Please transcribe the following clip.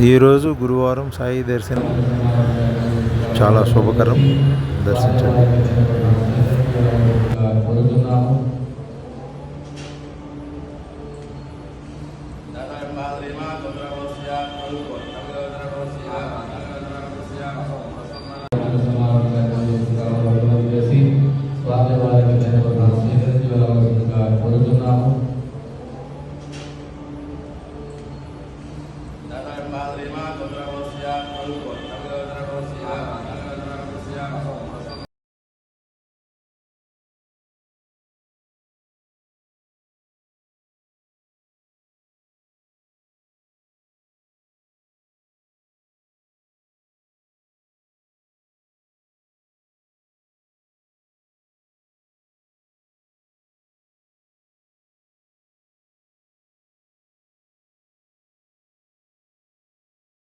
ఈరోజు గురువారం సాయి దర్శనం. చాలా శుభకరం. దర్శించండి. కోరుతున్నాము terima beberapa usia lalu beberapa usia